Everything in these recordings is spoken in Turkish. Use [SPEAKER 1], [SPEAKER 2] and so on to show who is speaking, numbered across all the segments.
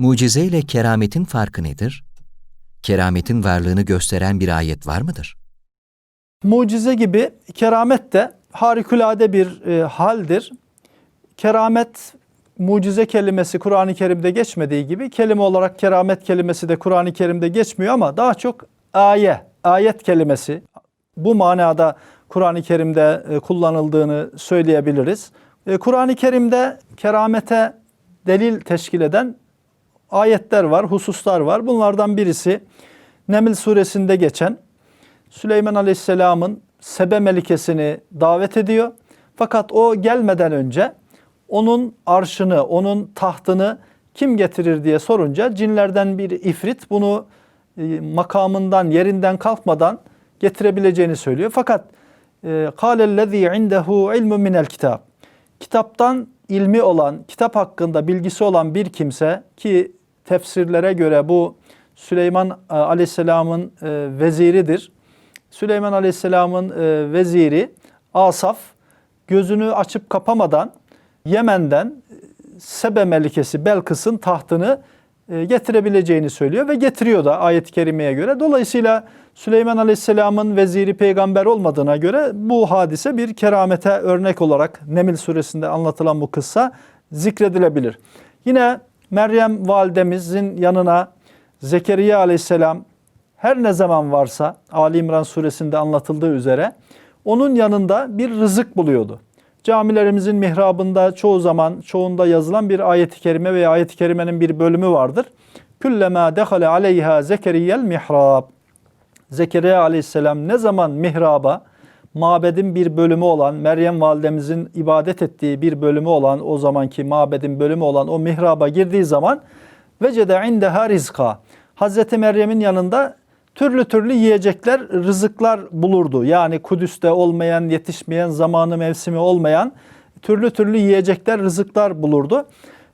[SPEAKER 1] Mucize ile kerametin farkı nedir? Kerametin varlığını gösteren bir ayet var mıdır?
[SPEAKER 2] Mucize gibi keramet de harikulade bir e, haldir. Keramet mucize kelimesi Kur'an-ı Kerim'de geçmediği gibi kelime olarak keramet kelimesi de Kur'an-ı Kerim'de geçmiyor ama daha çok aye, ayet kelimesi bu manada Kur'an-ı Kerim'de e, kullanıldığını söyleyebiliriz. E, Kur'an-ı Kerim'de keramete delil teşkil eden ayetler var, hususlar var. Bunlardan birisi Neml suresinde geçen Süleyman Aleyhisselam'ın Sebe Melikesini davet ediyor. Fakat o gelmeden önce onun arşını, onun tahtını kim getirir diye sorunca cinlerden bir ifrit bunu e, makamından, yerinden kalkmadan getirebileceğini söylüyor. Fakat kâlellezî indehu ilmu minel kitab. Kitaptan ilmi olan, kitap hakkında bilgisi olan bir kimse ki tefsirlere göre bu Süleyman e, Aleyhisselam'ın e, veziridir. Süleyman Aleyhisselam'ın e, veziri Asaf gözünü açıp kapamadan Yemen'den Sebe Melikesi Belkıs'ın tahtını getirebileceğini söylüyor ve getiriyor da ayet-i kerimeye göre. Dolayısıyla Süleyman Aleyhisselam'ın veziri peygamber olmadığına göre bu hadise bir keramete örnek olarak Nemil suresinde anlatılan bu kıssa zikredilebilir. Yine Meryem validemizin yanına Zekeriya aleyhisselam her ne zaman varsa Ali İmran suresinde anlatıldığı üzere onun yanında bir rızık buluyordu. Camilerimizin mihrabında çoğu zaman çoğunda yazılan bir ayet-i kerime veya ayet-i kerimenin bir bölümü vardır. Küllema dehale aleyha zekeriyel mihrab. Zekeriya aleyhisselam ne zaman mihraba, mabedin bir bölümü olan, Meryem validemizin ibadet ettiği bir bölümü olan, o zamanki mabedin bölümü olan o mihraba girdiği zaman vecede indeha rizka. Hazreti Meryem'in yanında türlü türlü yiyecekler, rızıklar bulurdu. Yani Kudüs'te olmayan, yetişmeyen, zamanı mevsimi olmayan türlü türlü yiyecekler, rızıklar bulurdu.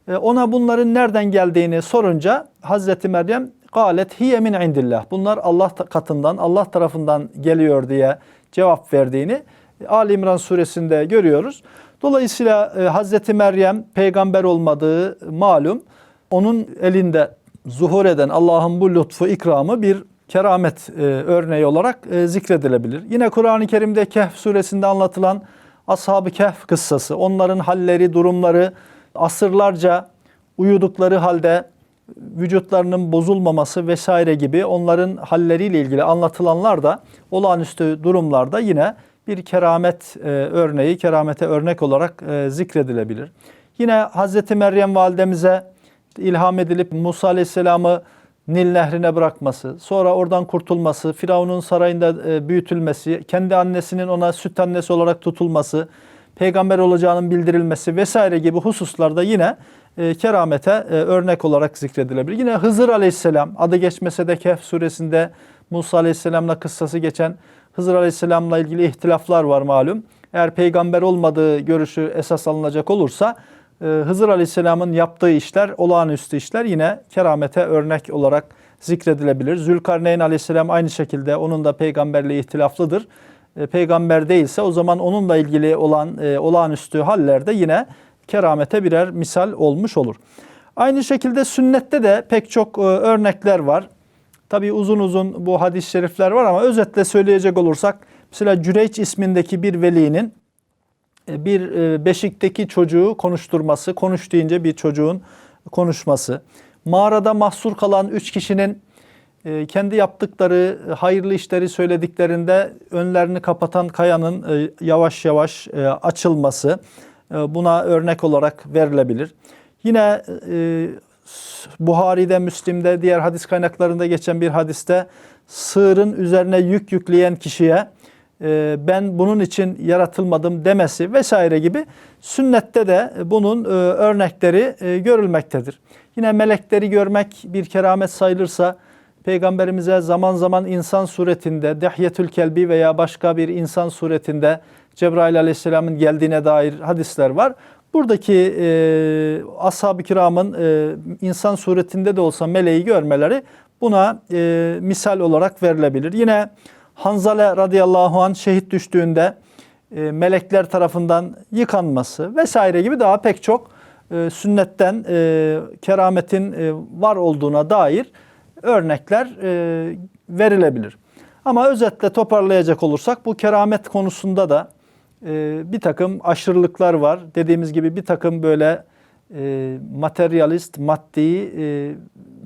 [SPEAKER 2] E, ona bunların nereden geldiğini sorunca Hazreti Meryem galet hiye min indillah. Bunlar Allah katından, Allah tarafından geliyor diye cevap verdiğini Ali İmran suresinde görüyoruz. Dolayısıyla e, Hazreti Meryem peygamber olmadığı malum. Onun elinde zuhur eden Allah'ın bu lütfu ikramı bir keramet e, örneği olarak e, zikredilebilir. Yine Kur'an-ı Kerim'de Kehf suresinde anlatılan Ashab-ı Kehf kıssası, onların halleri, durumları, asırlarca uyudukları halde vücutlarının bozulmaması vesaire gibi onların halleriyle ilgili anlatılanlar da olağanüstü durumlarda yine bir keramet e, örneği, keramete örnek olarak e, zikredilebilir. Yine Hazreti Meryem validemize ilham edilip Musa Aleyhisselam'ı Nil nehrine bırakması, sonra oradan kurtulması, Firavun'un sarayında e, büyütülmesi, kendi annesinin ona süt annesi olarak tutulması, peygamber olacağının bildirilmesi vesaire gibi hususlarda yine e, keramete e, örnek olarak zikredilebilir. Yine Hızır Aleyhisselam adı geçmese de Kehf suresinde Musa Aleyhisselam'la kıssası geçen Hızır Aleyhisselam'la ilgili ihtilaflar var malum. Eğer peygamber olmadığı görüşü esas alınacak olursa e, Hızır Aleyhisselam'ın yaptığı işler olağanüstü işler yine keramete örnek olarak zikredilebilir. Zülkarneyn Aleyhisselam aynı şekilde onun da peygamberliği ihtilaflıdır. E, peygamber değilse o zaman onunla ilgili olan e, olağanüstü hallerde yine keramete birer misal olmuş olur. Aynı şekilde sünnette de pek çok e, örnekler var. Tabi uzun uzun bu hadis-i şerifler var ama özetle söyleyecek olursak mesela Cüreyç ismindeki bir velinin e, bir e, beşikteki çocuğu konuşturması, konuş deyince bir çocuğun konuşması. Mağarada mahsur kalan üç kişinin kendi yaptıkları hayırlı işleri söylediklerinde önlerini kapatan kayanın yavaş yavaş açılması. E, buna örnek olarak verilebilir. Yine e, Buhari'de, Müslim'de, diğer hadis kaynaklarında geçen bir hadiste sığırın üzerine yük yükleyen kişiye e, ben bunun için yaratılmadım demesi vesaire gibi sünnette de bunun örnekleri görülmektedir. Yine melekleri görmek bir keramet sayılırsa Peygamberimize zaman zaman insan suretinde, Dehyetül Kelbi veya başka bir insan suretinde Cebrail aleyhisselamın geldiğine dair hadisler var. Buradaki e, ashab-ı kiramın e, insan suretinde de olsa meleği görmeleri buna e, misal olarak verilebilir. Yine Hanzale radıyallahu an şehit düştüğünde e, melekler tarafından yıkanması vesaire gibi daha pek çok e, sünnetten e, kerametin e, var olduğuna dair örnekler e, verilebilir. Ama özetle toparlayacak olursak bu keramet konusunda da e, bir takım aşırılıklar var. Dediğimiz gibi bir takım böyle e, materyalist, maddi, e,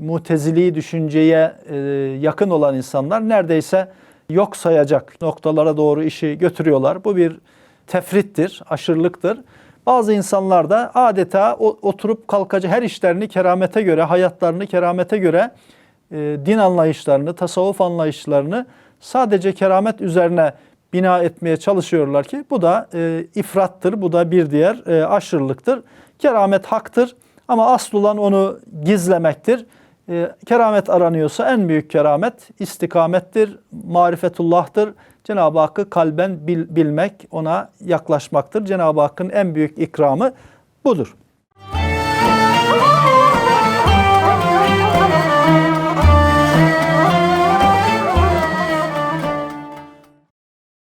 [SPEAKER 2] mutezili düşünceye e, yakın olan insanlar neredeyse yok sayacak noktalara doğru işi götürüyorlar. Bu bir tefrittir, aşırılıktır. Bazı insanlar da adeta oturup kalkacak her işlerini keramete göre, hayatlarını keramete göre e, din anlayışlarını, tasavvuf anlayışlarını sadece keramet üzerine bina etmeye çalışıyorlar ki bu da e, ifrattır, bu da bir diğer e, aşırılıktır. Keramet haktır ama asıl olan onu gizlemektir. E, keramet aranıyorsa en büyük keramet istikamettir, marifetullah'tır. Cenab-ı Hakk'ı kalben bil- bilmek, ona yaklaşmaktır. Cenab-ı Hakk'ın en büyük ikramı budur.